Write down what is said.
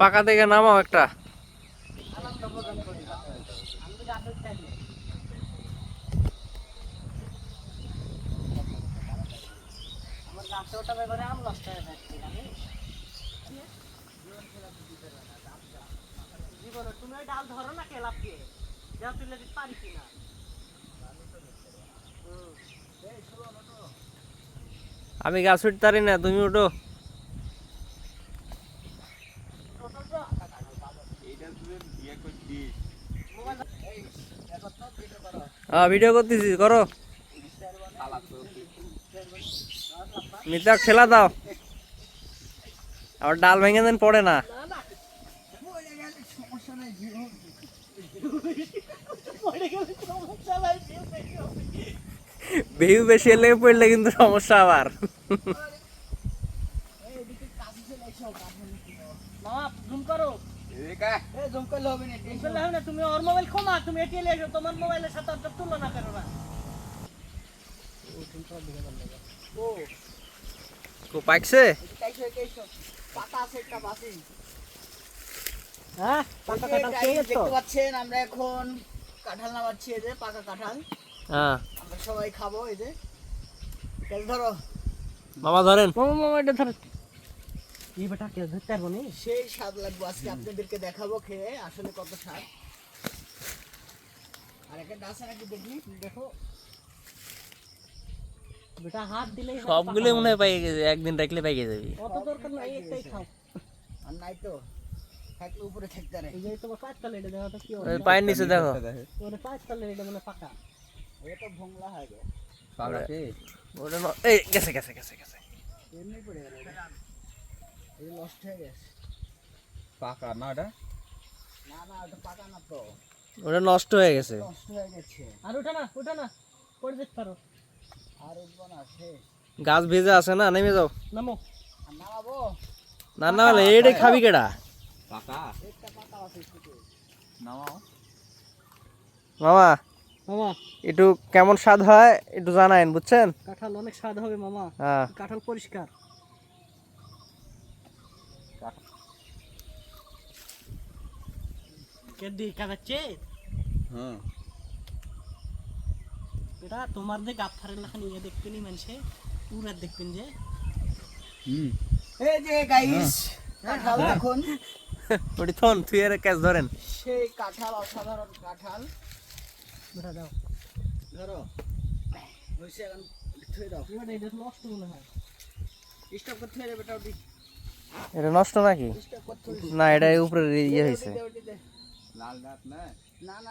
পাকা থেকে নামাও একটা তুমি ডাল ধরো না তুলে দিতে পারি। আমি গাছ উঠতে পারি না, তুমি উঠো ভিডিও করতেছি, করো। মিতা ঠেলা দাও। আবার ডাল ভেঙে দেন, পড়ে না। ভিউ বেশি এলে পড়লে কিন্তু সমস্যা আবার। মামা জুম করো। না তুমি ওর মোবাইল খোমা তুমি এটি এলে তোমার মোবাইলের সাথে ওটা তুলনা করো না ও কো পাকছে হ্যাঁ পাতা কাটা খেয়ে দেখতে পাচ্ছেন আমরা এখন কাঁঠাল নামাচ্ছি এই যে পাকা কাঁঠাল। হ্যাঁ। আমরা সবাই খাব এই যে। ধরো। মামা ধরেন। মামা মামা এটা ধরো। এই বেটা কে ধরতে পারব নি? সেই স্বাদ লাগবে। আজকে আপনাদেরকে দেখাবো খেয়ে আসলে কত স্বাদ। আর একটা ডাসা নাকি দেখি? দেখো। বেটা হাত দিলে সবগুলোই মনে হয় পাইয়ে গেছে একদিন রাখলে পাইয়ে যাবি। অত দরকার নাই একটাই খাও। আর নাই তো। থাকলে উপরে থাকতে পারে। এই যে তোমার পাঁচ তালে এটা দেখো তো কি ওই পায়ের নিচে দেখো। ওরে পাঁচ তালে এটা মানে পাকা। এটা তো ভোংলা হয়ে গেছে ওটা ন- এই গেছে গেছে গেছে গেছে। এমনি পড়ে গেল এই নষ্ট হয়ে গেছে। পাকা না এটা? না না ওটা পাকা না তো। ওটা নষ্ট হয়ে গেছে। নষ্ট হয়ে গেছে। আর ওঠা না ওঠা না পড়ে যেতে পারো। আর উঠবো না শেষ। গাছ ভেজে আছে না নেমে যাও। নামো। নামাবো? না না হলে এইটাই খাবি কেডা? পাকা? একটা পাকা আছে নামাও। মামা মামা। একটু কেমন স্বাদ হয় একটু জানাইন বুঝছেন? কাঁঠাল অনেক স্বাদ হবে মামা। হ্যাঁ। কাঁঠাল পরিষ্কার। এটা তোমার যে গাফারের নিয়ে দেখবেন মানুষে পুরা দেখবেন যে। হুম। এই যে গাইস কাঁঠাল দেখুন। ওটি থন তুই এর ক্যাচ ধরেন। সেই কাঁঠাল অসাধারণ কাঁঠাল। বেটা দাও ধরো। এখন থুয়ে দাও। এটা নষ্ট মনে হয়। স্টপ করতে হয়ে যাবে এটা ওটি এটা নষ্ট নাকি? না এটা উপরে ইয়ে হয়েছে। লাল না না